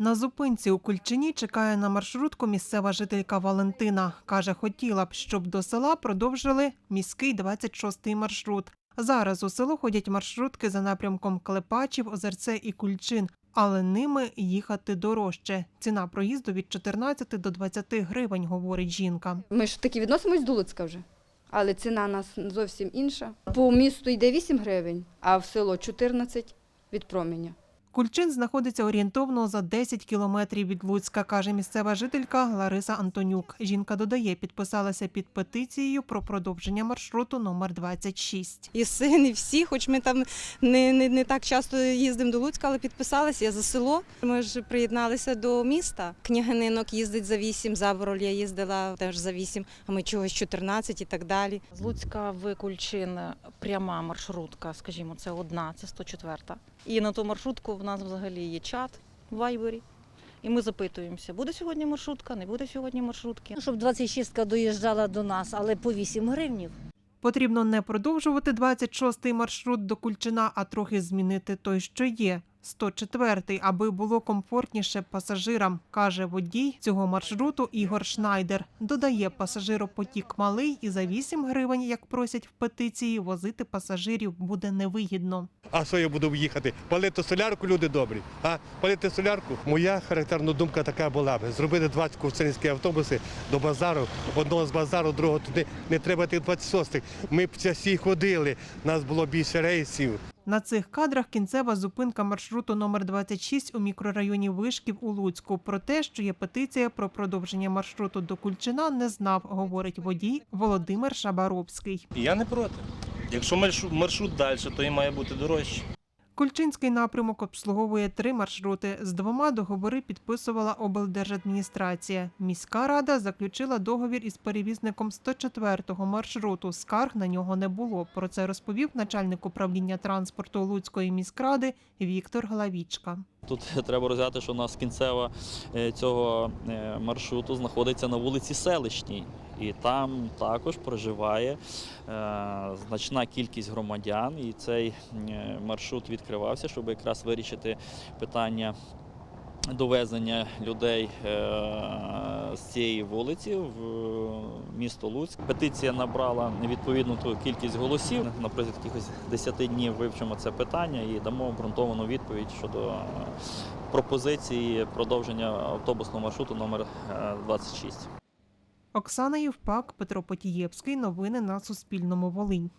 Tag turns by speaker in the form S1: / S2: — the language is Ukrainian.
S1: На зупинці у Кульчині чекає на маршрутку місцева жителька Валентина. Каже, хотіла б, щоб до села продовжили міський 26-й маршрут. Зараз у село ходять маршрутки за напрямком Клепачів, Озерце і Кульчин, але ними їхати дорожче. Ціна проїзду від 14 до 20 гривень, говорить жінка.
S2: Ми ж таки відносимось до Луцька вже, але ціна у нас зовсім інша. По місту йде 8 гривень, а в село 14 від променя.
S1: Кульчин знаходиться орієнтовно за 10 кілометрів від Луцька, каже місцева жителька Лариса Антонюк. Жінка додає, підписалася під петицією про продовження маршруту номер 26.
S3: і син, і всі, хоч ми там не, не, не так часто їздимо до Луцька, але підписалися я за село. Ми ж приєдналися до міста. Княгининок їздить за 8, Забороль я їздила теж за 8, а ми чогось 14 і так далі.
S4: З Луцька в Кульчин пряма маршрутка, скажімо, це одна, це 104. І на ту маршрутку в нас взагалі є чат в Вайбері. І ми запитуємося, буде сьогодні маршрутка, не буде сьогодні маршрутки.
S5: Щоб 26-ка доїжджала до нас, але по 8 гривнів.
S1: Потрібно не продовжувати 26-й маршрут до Кульчина, а трохи змінити той, що є. 104-й, аби було комфортніше пасажирам, каже водій цього маршруту Ігор Шнайдер. Додає, пасажиропотік малий і за 8 гривень, як просять в петиції, возити пасажирів буде невигідно.
S6: А що я буду їхати? Палити солярку, люди добрі. А палити солярку? Моя характерна думка така була би. Зробити 20 курсинські автобуси до базару, одного з базару, другого туди. Не треба тих 26-х. Ми б часі ходили, нас було більше рейсів.
S1: На цих кадрах кінцева зупинка маршруту номер 26 у мікрорайоні Вишків у Луцьку. Про те, що є петиція про продовження маршруту до Кульчина, не знав, говорить водій Володимир Шабаровський.
S7: Я не проти. Якщо маршрут- далі, то і має бути дорожче.
S1: Кульчинський напрямок обслуговує три маршрути. З двома договори підписувала облдержадміністрація. Міська рада заключила договір із перевізником 104-го маршруту. Скарг на нього не було. Про це розповів начальник управління транспорту Луцької міськради Віктор Главічка.
S8: Тут треба розглядати, що у нас кінцева е, цього е, маршруту знаходиться на вулиці Селищній. І там також проживає е, значна кількість громадян. І цей е, маршрут відкривався, щоб якраз вирішити питання довезення людей е, з цієї вулиці в місто Луцьк. Петиція набрала відповідну ту кількість голосів. На протязі якихось 10 днів вивчимо це питання і дамо обґрунтовану відповідь щодо пропозиції продовження автобусного маршруту номер е, 26.
S1: Оксана Євпак, Петро Потієвський. Новини на Суспільному. Волинь.